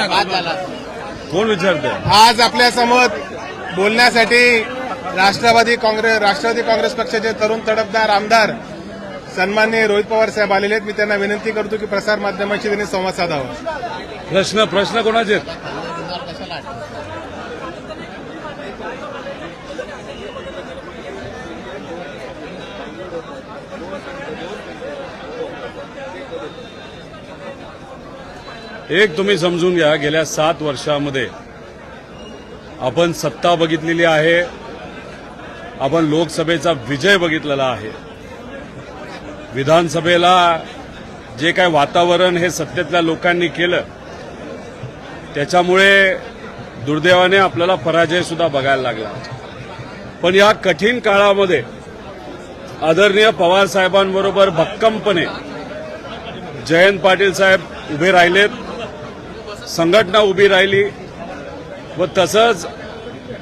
कोण विचारतंय? आज आपल्यासमोर बोलण्यासाठी राष्ट्रवादी काँग्रेस राष्ट्रवादी काँग्रेस पक्षाचे तरुण तडफदार आमदार सन्माननीय रोहित पवार साहेब आलेले आहेत. मी त्यांना विनंती करतो की प्रसार माध्यमांशी त्यांनी संवाद साधावा. प्रश्न प्रश्न कोणाचे आहेत? एक तुम्ही समजून घ्या गेल्या सात वर्षामध्ये आपण सत्ता बघितलेली आहे आपण लोकसभेचा विजय बघितलेला आहे. विधानसभेला जे काय वातावरण हे सत्तेतल्या लोकांनी केलं त्याच्यामुळे दुर्दैवाने आपल्याला पराजय सुद्धा बघायला लागला. पण या कठीण काळामध्ये आदरणीय पवार साहेबांबरोबर भक्कमपणे जयंत पाटील साहेब उभे राहिलेत. संघटना उभी राहिली व तसंच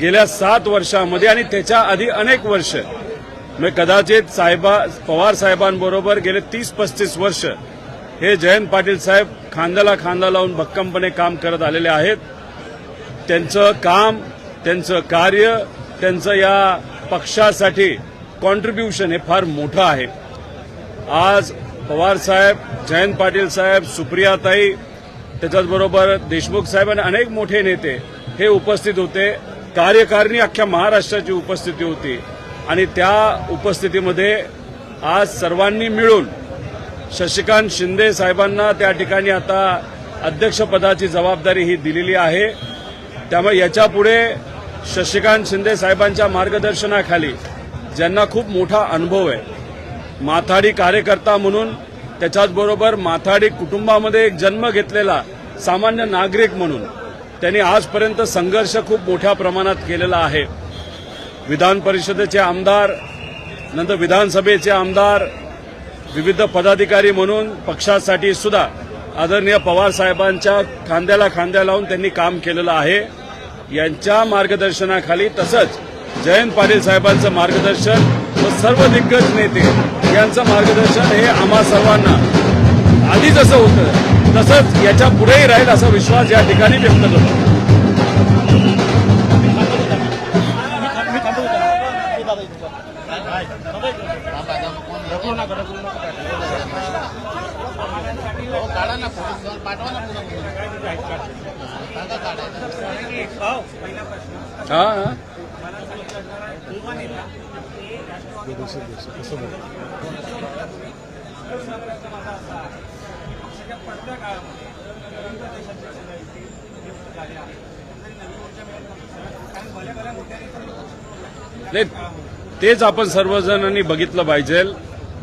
गेल्या सात वर्षामध्ये आणि त्याच्या आधी अनेक वर्ष मी कदाचित साहेबा पवार साहेबांबरोबर गेले तीस पस्तीस वर्ष हे जयंत पाटील साहेब खांद्याला खांदा लावून भक्कमपणे काम करत आलेले आहेत. त्यांचं काम त्यांचं कार्य त्यांचं या पक्षासाठी कॉन्ट्रीब्युशन हे फार मोठं आहे. आज पवार साहेब जयंत पाटील साहेब सुप्रियाताई त्याच्याचबरोबर देशमुख साहेब आणि अनेक मोठे नेते हे उपस्थित होते. कार्यकारिणी अख्ख्या महाराष्ट्राची उपस्थिती होती. आणि त्या उपस्थितीमध्ये आज सर्वांनी मिळून शशिकांत शिंदे साहेबांना त्या ठिकाणी आता अध्यक्षपदाची जबाबदारी ही दिलेली आहे. त्यामुळे याच्यापुढे शशिकांत शिंदे साहेबांच्या मार्गदर्शनाखाली ज्यांना खूप मोठा अनुभव आहे माथाडी कार्यकर्ता म्हणून त्याच्याचबरोबर माथाडी कुटुंबामध्ये एक जन्म घेतलेला सामान्य नागरिक म्हणून त्यांनी आजपर्यंत संघर्ष खूप मोठ्या प्रमाणात केलेला आहे. विधान परिषदेचे आमदार नंतर विधानसभेचे आमदार विविध पदाधिकारी म्हणून पक्षासाठी सुद्धा आदरणीय पवार साहेबांच्या खांद्याला खांद्या लावून त्यांनी काम केलेलं आहे. यांच्या मार्गदर्शनाखाली तसंच जयंत पाटील साहेबांचं मार्गदर्शन व सर्व दिग्गज नेते यांचं मार्गदर्शन हे आम्हा सर्वांना. आधी जसं होतं तसंच याच्या पुढेही राहील असा विश्वास या ठिकाणी व्यक्त करतो. हा. हा. नाही तेच आपण सर्वजणांनी बघितलं पाहिजे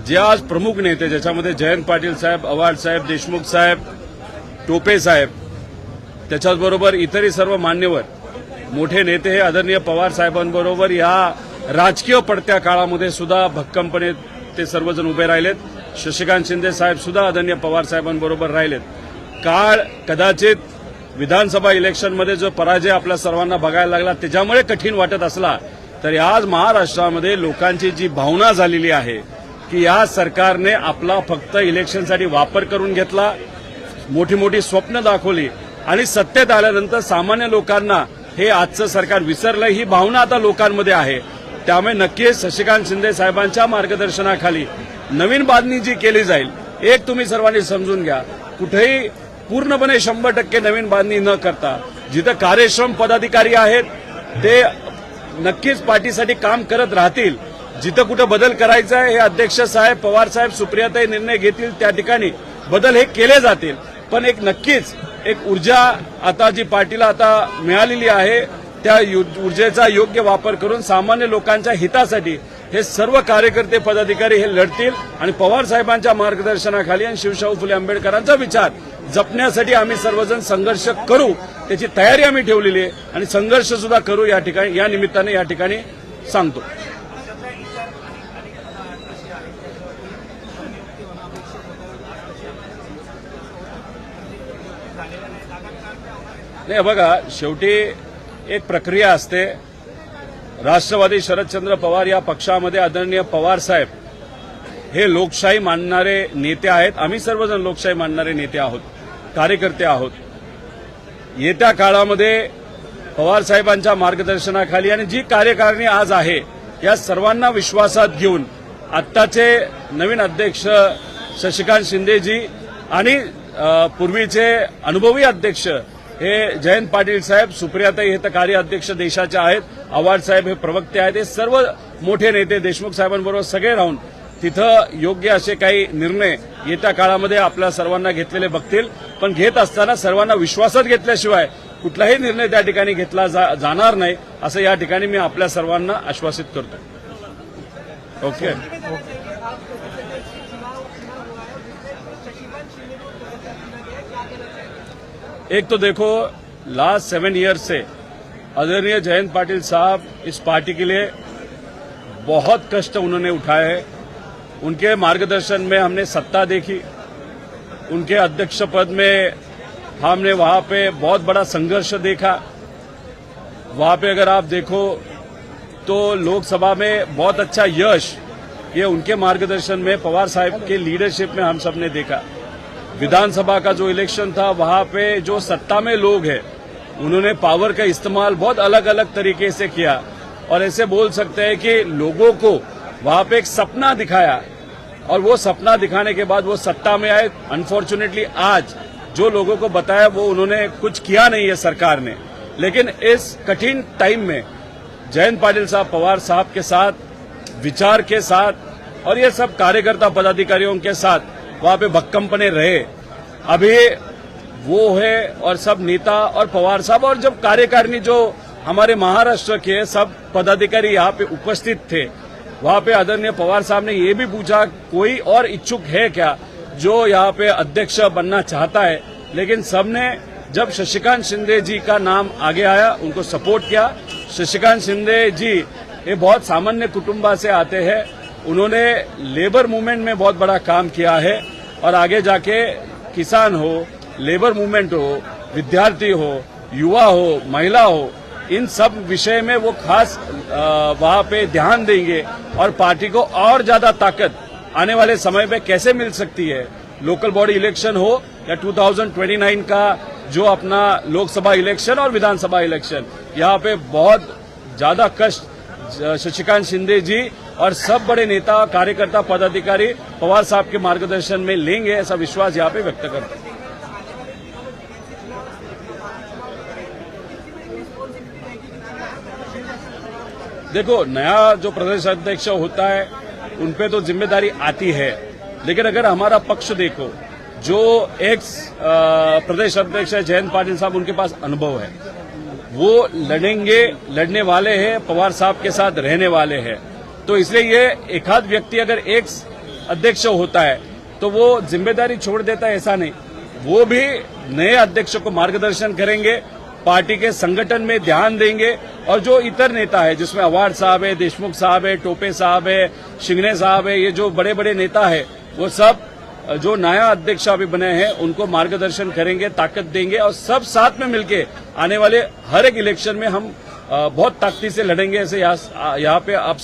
जे आज प्रमुख नेते ज्याच्यामध्ये जयंत पाटील साहेब अवार्ड साहेब देशमुख साहेब टोपे साहेब त्याच्याचबरोबर इतरही सर्व मान्यवर मोठे नेते हे आदरणीय पवार साहेबांबरोबर या राजकीय पडत्या काळामध्ये सुद्धा भक्कमपणे ते सर्वजण उभे राहिलेत. शशिकांत शिंदे साहेब सुद्धा आदरणीय पवार साहेबांबरोबर राहिलेत. काळ कदाचित विधानसभा इलेक्शनमध्ये जो पराजय आपल्या सर्वांना बघायला लागला त्याच्यामुळे कठीण वाटत असला तरी आज महाराष्ट्रामध्ये लोकांची जी भावना झालेली आहे की या सरकारने आपला फक्त इलेक्शनसाठी वापर करून घेतला मोठी मोठी स्वप्न दाखवली आणि सत्तेत आल्यानंतर सामान्य लोकांना हे आजचं सरकार विसरलं ही भावना आता लोकांमध्ये आहे. त्यामुळे नक्कीच शशिकांत शिंदे साहेबांच्या मार्गदर्शनाखाली नवीन बांधणी जी केली जाईल एक तुम्ही सर्वांनी समजून घ्या. कुठेही पूर्णपणे शंभर टक्के नवीन बांधणी न करता जिथं कार्यश्रम पदाधिकारी आहेत ते नक्कीच पार्टीसाठी काम करत राहतील. जिथं कुठं बदल करायचा आहे हे अध्यक्ष साहेब पवार साहेब सुप्रियाताई निर्णय घेतील त्या ठिकाणी बदल हे केले जातील. पण एक नक्कीच एक ऊर्जा आता जी पार्टीला आता मिळालेली आहे त्या यु- ऊर्जेचा योग्य वापर करून सामान्य लोकांच्या हितासाठी हे सर्व कार्यकर्ते पदाधिकारी हे लढतील. आणि पवार साहेबांच्या मार्गदर्शनाखाली आणि शिवशाहू फुले आंबेडकरांचा विचार जपण्यासाठी आम्ही सर्वजण संघर्ष करू त्याची तयारी आम्ही ठेवलेली आहे. आणि संघर्ष सुद्धा करू या ठिकाणी या निमित्ताने या ठिकाणी सांगतो. नाही बघा शेवटी एक प्रक्रिया असते. राष्ट्रवादी शरदचंद्र पवार या पक्षामध्ये आदरणीय पवार साहेब हे लोकशाही मानणारे नेते आहेत. आम्ही सर्वजण लोकशाही मानणारे नेते आहोत कार्यकर्ते आहोत. येत्या काळामध्ये पवार साहेबांच्या मार्गदर्शनाखाली आणि जी कार्यकारिणी आज आहे या सर्वांना विश्वासात घेऊन आत्ताचे नवीन अध्यक्ष शशिकांत शिंदेजी आणि पूर्वीचे अनुभवी अध्यक्ष हे जयंत पाटील साहेब सुप्रियाताई हे तर कार्याध्यक्ष देशाचे आहेत. आव्हाड साहेब हे प्रवक्ते आहेत. हे सर्व मोठे नेते देशमुख साहेबांबरोबर सगळे राहून तिथं योग्य असे काही निर्णय येत्या काळामध्ये आपल्या सर्वांना घेतलेले बघतील. पण घेत असताना सर्वांना विश्वासात घेतल्याशिवाय कुठलाही निर्णय त्या ठिकाणी घेतला जा- जाणार नाही असं या ठिकाणी मी आपल्या सर्वांना आश्वासित करतो. ओके. एक तो देखो लास्ट सेवन ईयर से आदरणीय जयंत पाटिल साहब इस पार्टी के लिए बहुत कष्ट उन्होंने उठाए हैं। उनके मार्गदर्शन में हमने सत्ता देखी। उनके अध्यक्ष पद में हमने वहाँ पे बहुत बड़ा संघर्ष देखा। वहाँ पे अगर आप देखो तो लोकसभा में बहुत अच्छा यश ये उनके मार्गदर्शन में पवार साहब के लीडरशिप में हम सबने देखा। विधानसभा का जो इलेक्शन था, वहाँ पे जो सत्ता में लोग हैं, उन्होंने पावर का इस्तेमाल बहुत अलग अलग तरीके से किया। और ऐसे बोल सकते हैं कि लोगों को वहाँ पे एक सपना दिखाया। और वो सपना दिखाने के बाद वो सत्ता में आए। अनफॉर्चुनेटली आज जो लोगों को बताया, वो उन्होंने कुछ किया नहीं है सरकार ने। लेकिन इस कठिन टाइम में जयंत पाटिल साहब, पवार साहब के साथ, विचार के साथ और ये सब कार्यकर्ता पदाधिकारियों के साथ वहाँ पे भक्कमपने रहे। अभी वो है और सब नेता और पवार साहब और जब कार्यकारिणी जो हमारे महाराष्ट्र के सब पदाधिकारी यहाँ पे उपस्थित थे, वहाँ पे आदरणीय पवार साहब ने ये भी पूछा, कोई और इच्छुक है क्या जो यहाँ पे अध्यक्ष बनना चाहता है? लेकिन सबने जब शशिकांत शिंदे जी का नाम आगे आया, उनको सपोर्ट किया। शशिकांत शिंदे जी ये बहुत सामान्य कुटुंबा से आते हैं। उन्होंने लेबर मूवमेंट में बहुत बड़ा काम किया है। और आगे जाके किसान हो लेबर मूवमेंट हो, विद्यार्थी हो, युवा हो, महिला हो, इन सब विषय में वो खास वहाँ पे ध्यान देंगे और पार्टी को और ज़्यादा ताकत आने वाले समय में कैसे मिल सकती है। लोकल बॉडी इलेक्शन हो या 2029 का जो अपना लोकसभा इलेक्शन और विधानसभा इलेक्शन यहाँ पे बहुत ज़्यादा कष्ट शशिकांत शिंदे जी और सब बड़े नेता, कार्यकर्ता, पदाधिकारी पवार साहब के मार्गदर्शन में लेंगे ऐसा विश्वास यहाँ पे व्यक्त करते हैं। देखो, नया जो प्रदेश अध्यक्ष होता है उनपे तो ज़िम्मेदारी आती है। लेकिन अगर हमारा पक्ष देखो, जो एक्स प्रदेश अध्यक्ष है, जयंत पाटिल साहब, उनके पास अनुभव है। वो लड़ेंगे, लड़ने वाले हैं, पवार साहब के साथ रहने वाले हैं। तो इसलिए ये एक व्यक्ति अगर एक अध्यक्ष होता है तो वो ज़िम्मेदारी छोड़ देता है, ऐसा नहीं। वो भी नए अध्यक्ष को मार्गदर्शन करेंगे, पार्टी के संगठन में ध्यान देंगे, और जो इतर नेता है, जिसमें अवार्ड साहब है, देशमुख साहब है, टोपे साहब है शिंगने साहब है, ये जो बड़े बड़े नेता है, वो सब, जो नया अध्यक्ष अभी बने हैं, उनको मार्गदर्शन करेंगे, ताकत देंगे, और सब साथ में मिलके आने वाले हर एक इलेक्शन में हम बहुत ताकती से लड़ेंगे, ऐसे यहाँ यहाँ पे आप सब